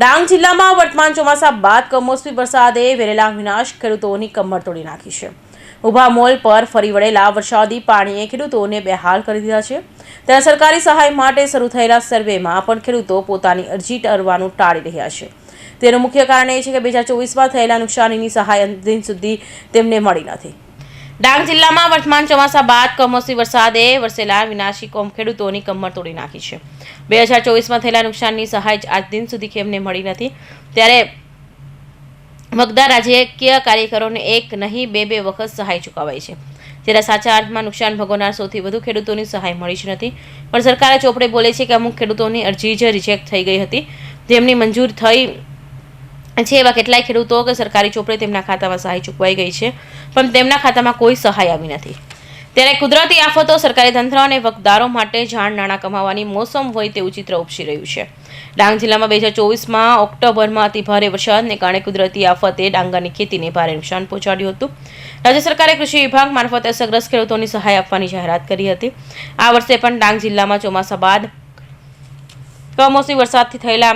ડાંગ જિલ્લામાં વર્તમાન ચોમાસા બાદ કમોસમી વરસાદે વેરેલા વિનાશ ખેડૂતોની કમર તોડી નાખી છે. ઊભા મોલ પર ફરી વળેલા વરસાદી પાણીએ ખેડૂતોને બેહાલ કરી દીધા છે. ત્યારે સરકારી સહાય માટે શરૂ થયેલા સર્વેમાં પણ ખેડૂતો પોતાની અરજી ટરવાનું ટાળી રહ્યા છે. તેનું મુખ્ય કારણ એ છે કે બે હજાર ચોવીસમાં થયેલા નુકસાનીની સહાય અંતિમ સુધી તેમને મળી નથી. ડાંગ જિલ્લામાં વર્તમાન ચોમાસા બાદ કમોસમી વરસાદે વરસેલા વિનાશી કોમ ખેડૂતોની કમર તોડી નાખી છે. બે હજાર ચોવીસમાં થયેલા નુકસાનની સહાય આજ દિન સુધી કેમને મળી નથી. ત્યારે મગદા રાજકીય કાર્યકરોને એક નહીં, બે બે વખત સહાય ચૂકવાઈ છે. જ્યારે સાચા અર્થમાં નુકસાન ભોગવનાર સૌથી વધુ ખેડૂતોની સહાય મળી જ નથી. પણ સરકારે ચોપડે બોલે છે કે અમુક ખેડૂતોની અરજી જ રિજેક્ટ થઈ ગઈ હતી. જેમની મંજૂર થઈ છે એવા કેટલાય ખેડૂતો કે સરકારી ચોપડે તેમના ખાતામાં સહાય ચૂકવાઈ ગઈ છે, પણ તેમના ખાતામાં કોઈ સહાય આવી નથી. ત્યારે કુદરતી આફતો સરકારી તંત્ર અને વકદારો માટે જાણ નાણાં કમાવાની મોસમ હોય તેવું ચિત્ર ઉપસી રહ્યું છે. ડાંગ જિલ્લામાં બે હજાર ચોવીસમાં ઓક્ટોબરમાં અતિભારે વરસાદને કારણે કુદરતી આફતે ડાંગરની ખેતીને ભારે નુકસાન પહોંચાડ્યું હતું. રાજ્ય સરકારે કૃષિ વિભાગ મારફતે અસરગ્રસ્ત ખેડૂતોની સહાય આપવાની જાહેરાત કરી હતી. આ વર્ષે પણ ડાંગ જિલ્લામાં ચોમાસા બાદ કમોસમી વરસાદથી થયેલા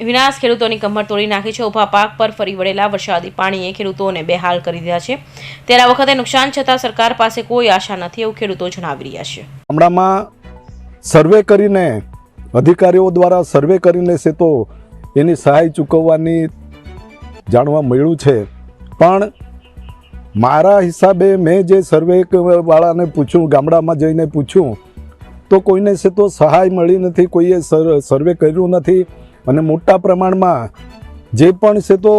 વિનાશ ખેડૂતોની કમર તોડી નાખી છે. ઊભા પાક પર ફરી વળેલા વરસાદી પાણીએ ખેડૂતોને બેહાલ કરી દીધા છે. ત્યારે આ વખતે નુકસાન છતાં સરકાર પાસે કોઈ આશા નથી એવું ખેડૂતો જણાવી રહ્યા છે. ગામડામાં સર્વે કરીને, અધિકારીઓ દ્વારા સર્વે કરીને છે તો એની સહાય ચૂકવવાની જાણવા મળ્યું છે. પણ મારા હિસાબે મેં જે સર્વે વાળાને પૂછ્યું, ગામડામાં જઈને પૂછ્યું, તો કોઈને છે તો સહાય મળી નથી, કોઈએ સર- સર્વે કર્યું નથી. અને મોટા પ્રમાણમાં જે પણ છે તો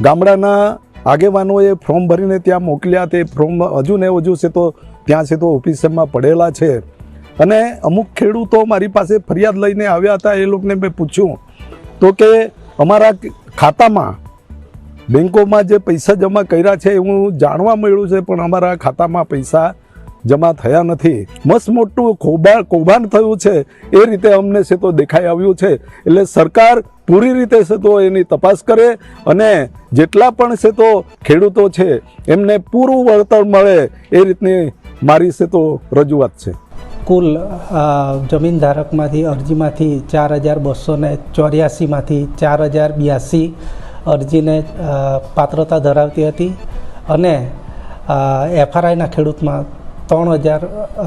ગામડાના આગેવાનોએ ફોર્મ ભરીને ત્યાં મોકલ્યા, તે ફોર્મ હજુ ને હજુ છે તો ત્યાં છે તો ઓફિસમાં પડેલા છે. અને અમુક ખેડૂતો મારી પાસે ફરિયાદ લઈને આવ્યા હતા, એ લોકોને મેં પૂછ્યું, તો કે અમારા ખાતામાં બેંકોમાં જે પૈસા જમા કર્યા છે એવું જાણવા મળ્યું છે, પણ અમારા ખાતામાં પૈસા જમા થયા નથી. મસ્ત મોટું કૌભાંડ કૌભાંડ થયું છે. એ રીતે અમને છે તો દેખાઈ આવ્યું છે. એટલે સરકાર પૂરી રીતે છે તો એની તપાસ કરે અને જેટલા પણ છે તો ખેડૂતો છે, એમને પૂરું વળતર મળે એ રીતની મારી છે તો રજૂઆત છે. કુલ જમીન ધારકમાંથી અરજીમાંથી ચાર હજાર બસો ને ચોર્યાસીમાંથી ચાર હજાર બ્યાસી અરજીને પાત્રતા ધરાવતી હતી અને એફઆરઆઈના ખેડૂતમાં ત્રણ હજાર,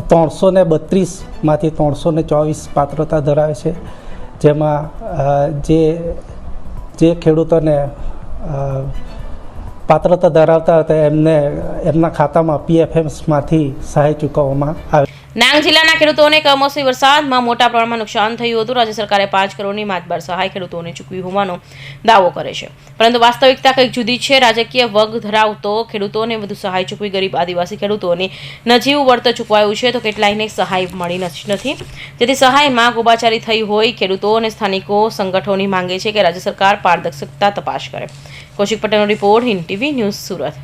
ત્રણસો ને બત્રીસમાંથી ત્રણસો ને ચોવીસ પાત્રતા ધરાવે છે. જેમાં જે જે ખેડૂતોને પાત્રતા ધરાવતા હતા, એમને, એમના ખાતામાં પીએફએમ્સમાંથી સહાય ચૂકવવામાં આવે. ડાંગ જિલ્લાના ખેડૂતોને કમોસમી વરસાદમાં મોટા પ્રમાણમાં નુકસાન થયું હતું. રાજ્ય સરકારે પાંચ કરોડની માતબાર સહાય ખેડૂતોને ચૂકવી હોવાનો દાવો કરે છે. પરંતુ વાસ્તવિકતા કંઈક જુદી છે. રાજકીય વગ ધરાવતો ખેડૂતોને વધુ સહાય ચૂકવી ગરીબ આદિવાસી ખેડૂતોને નજીવું વળતર ચૂકવાયું છે તો કેટલાયને સહાય મળી નથી. જેથી સહાયમાં ગોબાચારી થઈ હોય, ખેડૂતો અને સ્થાનિકો સંગઠનોની માંગે છે કે રાજ્ય સરકાર પારદર્શકતા તપાસ કરે. કૌશિક પટેલનો report Hind TV news Surat.